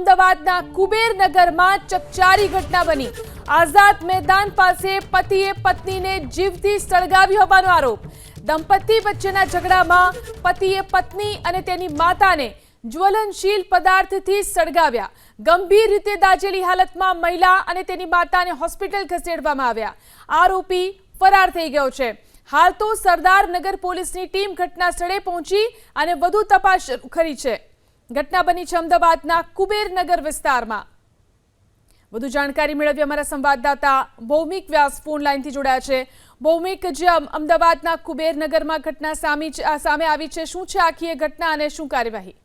અમદાવાદના કુબેરનગરમાં ચકચારી ઘટના બની. આઝાદ મેદાન પાસે પતિએ પત્નીને જીવથી સળગાવી હોવાનો આરોપ. દંપતી વચ્ચેના ઝઘડામાં પતિએ પત્ની અને તેની માતાને જ્વલનશીલ પદાર્થથી સળગાવ્યા. ગંભીર રીતે દાજેલી હાલતમાં મહિલા અને તેની માતાને હોસ્પિટલ ખસેડવામાં આવ્યા. આરોપી ફરાર થઈ ગયો છે. હાલ તો સરદારનગર પોલીસની ટીમ ઘટના સ્થળે પહોંચી અને વધુ તપાસ કરી છે. ઘટના બની છે અમદાવાદના કુબેરનગર વિસ્તારમાં. વધુ જાણકારી મેળવી અમારા સંવાદદાતા ભૌમિક વ્યાસ ફોન લાઈનથી જોડાયા છે. ભૌમિક, જે અમદાવાદના કુબેરનગરમાં ઘટના સામે સામે આવી છે. શું છે આખી એ ઘટના અને શું કાર્યવાહી?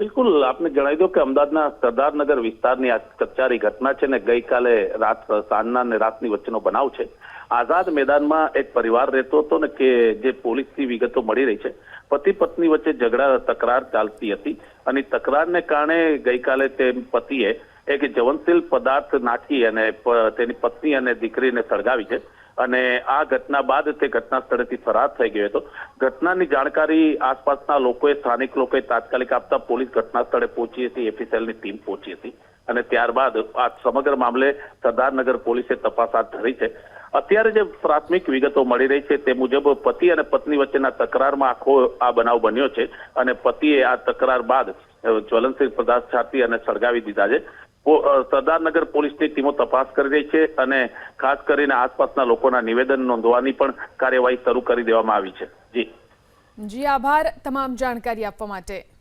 બિલકુલ, આપને જણાવી દો કે અમદાવાદના સરદારનગર વિસ્તારની આ કચારી ઘટના છે ને ગઈકાલે રાત, સાંજના અને રાતની વચ્ચેનો બનાવ છે. આઝાદ મેદાનમાં એક પરિવાર રહેતો હતો ને કે જે પોલીસની વિગતો મળી રહી છે. પતિ પત્ની વચ્ચે ઝઘડા, તકરાર ચાલતી હતી અને તકરારને કારણે ગઈકાલે તે પતિએ એક જવનશીલ પદાર્થ નાખી અને તેની પત્ની અને દીકરીને સળગાવી છે. અને આ ઘટના બાદ તે ઘટના સ્થળેથી ફરાર થઈ ગયો હતો. ઘટનાની જાણકારી આસપાસના લોકોએ, સ્થાનિક લોકોએ તાત્કાલિક આપતા પોલીસ ઘટના સ્થળે પહોંચી હતી એફએસએલની ટીમ પહોંચી હતી અને ત્યારબાદ આ સમગ્ર મામલે સરદારનગર પોલીસે તપાસ હાથ ધરી છે. અત્યારે જે પ્રાથમિક વિગતો મળી રહી છે તે મુજબ પતિ અને પત્ની વચ્ચેના તકરારમાં આખો આ બનાવ બન્યો છે અને પતિએ આ તકરાર બાદ જ્વલનશીલ પદાર્થ છાતી અને સળગાવી દીધા છે. સરદારનગર પોલીસની ટીમો તપાસ કરી રહી છે અને ખાસ કરીને આસપાસના લોકોના નિવેદન નોંધવાની પણ કાર્યવાહી શરૂ કરી દેવામાં આવી છે. જી. જી, આભાર. તમામ જાણકારી આપવા માટે.